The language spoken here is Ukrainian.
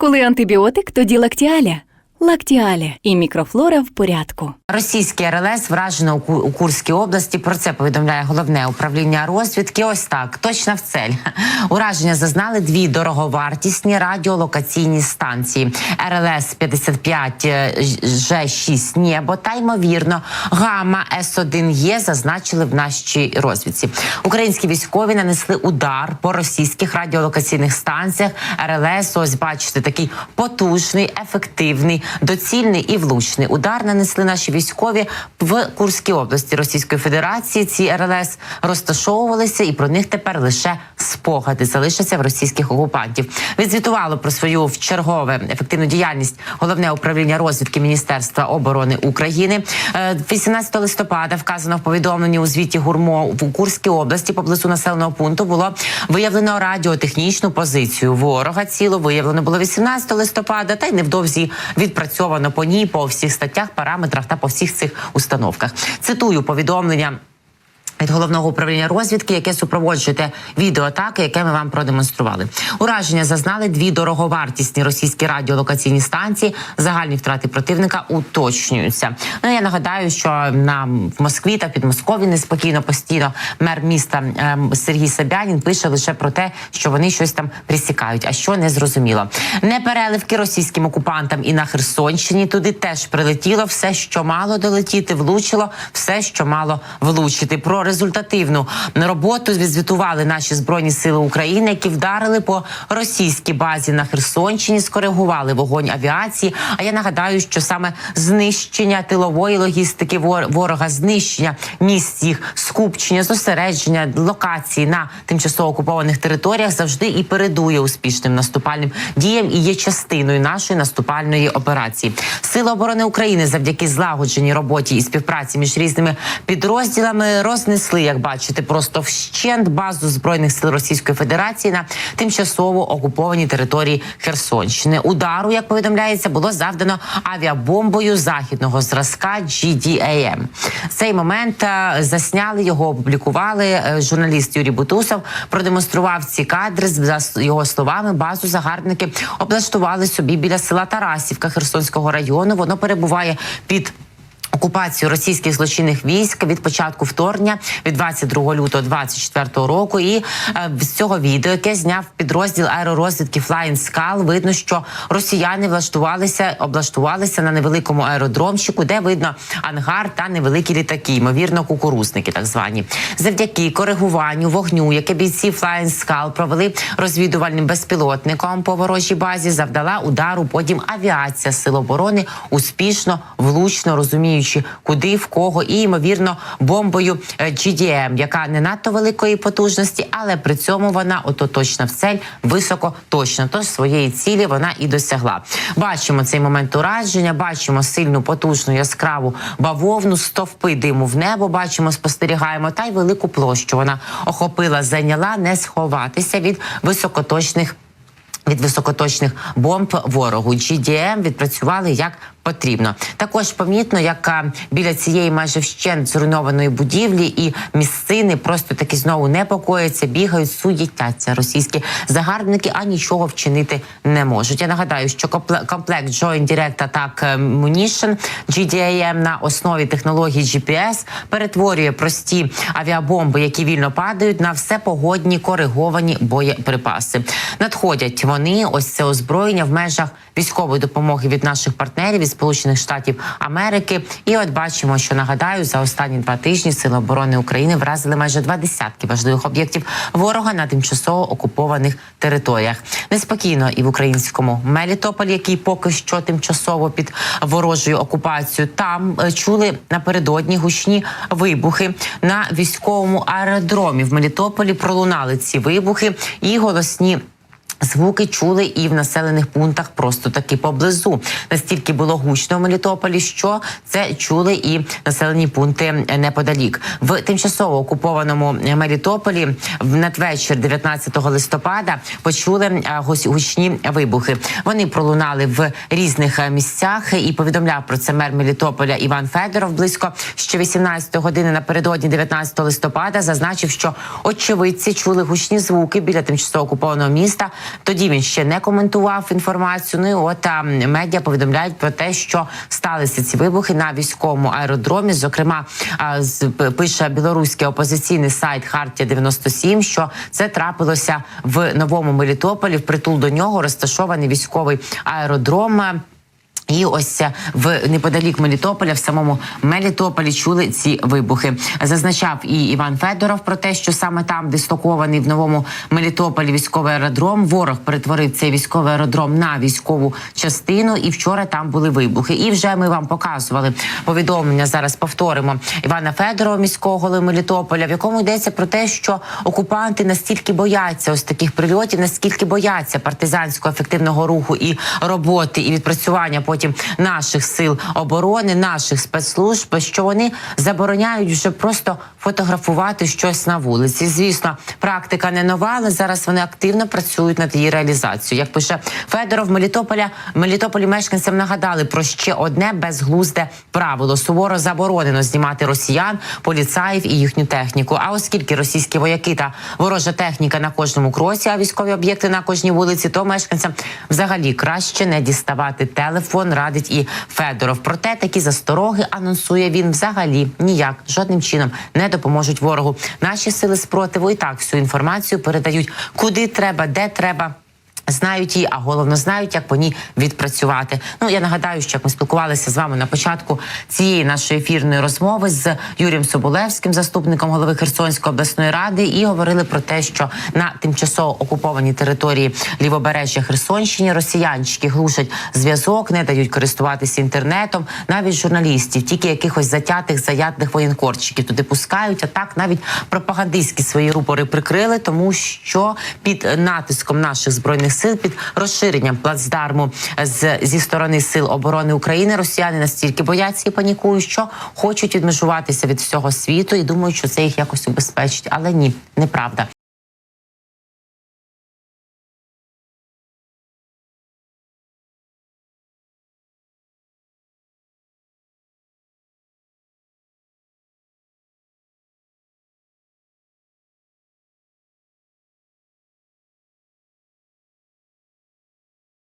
Коли антибіотик, тоді лактіаля. Лактіаля і мікрофлора в порядку. Російський РЛС вражено у Ку- у Курській області. Про це повідомляє головне управління розвідки. Ось так, точно в цель. Ураження зазнали дві дороговартісні радіолокаційні станції РЛС 55 Ж6 Небо та ймовірно Гамма С1Е зазначили в нашій розвідці. Українські військові нанесли удар по російських радіолокаційних станціях РЛС. Ось бачите, такий потужний, ефективний, доцільний і влучний удар нанесли наші військові в Курській області Російської Федерації. Ці РЛС розташовувалися, і про них тепер лише спогади залишаться в російських окупантів. Відзвітувало про свою вчергове ефективну діяльність головне управління розвідки Міністерства оборони України. Е, 18 листопада вказано в повідомленні у звіті ГУРМО в Курській області поблизу населеного пункту було виявлено радіотехнічну позицію ворога. Ціло виявлено було 18 листопада, та й невдовзі відпрацьовано по ній по всіх статтях, параметрах та по всіх цих установках. Цитую повідомлення. Від головного управління розвідки, яке супроводжує те відеоатаки, яке ми вам продемонстрували. Ураження зазнали дві дороговартісні російські радіолокаційні станції. Загальні втрати противника уточнюються. Ну я нагадаю, що на в Москві та Підмосков'ї неспокійно постійно мер міста ем, Сергій Собянін пише лише про те, що вони щось там присікають, а що не зрозуміло. Не переливки російським окупантам і на Херсонщині. Туди теж прилетіло все, що мало долетіти, влучило все, що мало влучити. Про результативну роботу звітували наші збройні сили України, які вдарили по російській базі на Херсонщині, скоригували вогонь авіації. А я нагадаю, що саме знищення тилової логістики ворога, знищення місць їх скупчення, зосередження локації на тимчасово окупованих територіях завжди і передує успішним наступальним діям і є частиною нашої наступальної операції. Сили оборони України завдяки злагодженій роботі і співпраці між різними підрозділами рознесли, як бачите, просто вщент базу збройних сил Російської Федерації на тимчасово окупованій території Херсонщини. Удару, як повідомляється, було завдано авіабомбою західного зразка GDAM. Цей момент е, засняли його, опублікували. Е, Журналіст Юрій Бутусов продемонстрував ці кадри. За його словами, базу загарбники облаштували собі біля села Тарасівка Херсонського району. Воно перебуває під. Окупацію російських злочинних військ від початку вторгнення від 22 лютого 24 року. І е, з цього відео, яке зняв підрозділ аеророзвідки Flying Skull, видно, що росіяни влаштувалися, облаштувалися на невеликому аеродромчику, де видно ангар та невеликі літаки, ймовірно, кукурузники, так звані. Завдяки коригуванню вогню, яке бійці Flying Skull провели розвідувальним безпілотником по ворожій базі, завдала удару. Потім авіація сил оборони успішно, влучно розуміючи, куди в кого, і ймовірно бомбою е, GDM, яка не надто великої потужності, але при цьому вона ото точно в цель високо точно. Тож своєї цілі вона і досягла. Бачимо цей момент ураження, бачимо сильну, потужну, яскраву бавовну, стовпи диму в небо. Бачимо, спостерігаємо та й велику площу. Вона охопила, зайняла, не сховатися від високоточних. Від високоточних бомб ворогу GDM відпрацювали як потрібно. Також помітно, як біля цієї майже вщент зруйнованої будівлі і місцини просто таки знову непокояться, бігають, суєтяться російські загарбники, а нічого вчинити не можуть. Я нагадаю, що компле- комплект Joint Direct Attack Munition GDAM на основі технології GPS перетворює прості авіабомби, які вільно падають, на всепогодні кориговані боєприпаси. Надходять вони ось це озброєння в межах військової допомоги від наших партнерів від Сполучених Штатів Америки. І от бачимо, що нагадаю, за останні два тижні Сили оборони України вразили майже два десятки важливих об'єктів ворога на тимчасово окупованих територіях. Неспокійно і в українському Мелітополі, який поки що тимчасово під ворожою окупацією. Там е, чули напередодні гучні вибухи на військовому аеродромі в Мелітополі. Пролунали ці вибухи і голосні. Звуки чули і в населених пунктах просто таки поблизу. Настільки було гучно в Мелітополі, що це чули і населені пункти неподалік. В тимчасово окупованому Мелітополі в надвечір 19 листопада почули гучні вибухи. Вони пролунали в різних е, місцях і повідомляв про це мер Мелітополя Іван Федоров близько ще 18 години напередодні 19 листопада. Зазначив, що очевидці чули гучні звуки біля тимчасово окупованого міста Тоді він ще не коментував інформацію. Ну і от а, медіа повідомляють про те, що сталися ці вибухи на військовому аеродромі. Зокрема, а, з- пише білоруський опозиційний сайт Хартія 97 що це трапилося в новому Мелітополі. В притул до нього розташований військовий аеродром. І ось в неподалік Мелітополя, в самому Мелітополі, чули ці вибухи. Зазначав і Іван Федоров про те, що саме там дислокований в новому Мелітополі військовий аеродром. Ворог перетворив цей військовий аеродром на військову частину. І вчора там були вибухи. І вже ми вам показували повідомлення. Зараз повторимо Івана Федорова, міського голови Мелітополя, в якому йдеться про те, що окупанти настільки бояться ось таких прильотів, наскільки бояться партизанського ефективного руху і роботи, і відпрацювання потім наших сил оборони, наших спецслужб, що вони забороняють вже просто фотографувати щось на вулиці. Звісно, практика не нова, але зараз вони активно працюють над її реалізацією. Як пише Федоров, Мелітополя Мелітополі мешканцям нагадали про ще одне безглузде правило: суворо заборонено знімати росіян, поліцаїв і їхню техніку. А оскільки російські вояки та ворожа техніка на кожному кросі, а військові об'єкти на кожній вулиці, то мешканцям взагалі краще не діставати телефон, радить і Федоров. Проте такі застороги анонсує він взагалі ніяк жодним чином не допоможуть ворогу. Наші сили спротиву і так всю інформацію передають куди треба, де треба. Знають її, а головно знають, як по ній відпрацювати. Ну я нагадаю, що як ми спілкувалися з вами на початку цієї нашої ефірної розмови з Юрієм Соболевським, заступником голови Херсонської обласної ради, і говорили про те, що на тимчасово окупованій території лівобережжя Херсонщини росіянчики глушать зв'язок, не дають користуватися інтернетом, навіть журналістів, тільки якихось затятих заятних воєнкорчиків туди пускають. А так навіть пропагандистські свої рупори прикрили, тому що під натиском наших збройних сил, під розширенням плацдарму з зі сторони сил оборони України, росіяни настільки бояться і панікують, що хочуть відмежуватися від всього світу і думають, що це їх якось убезпечить. Але ні, неправда.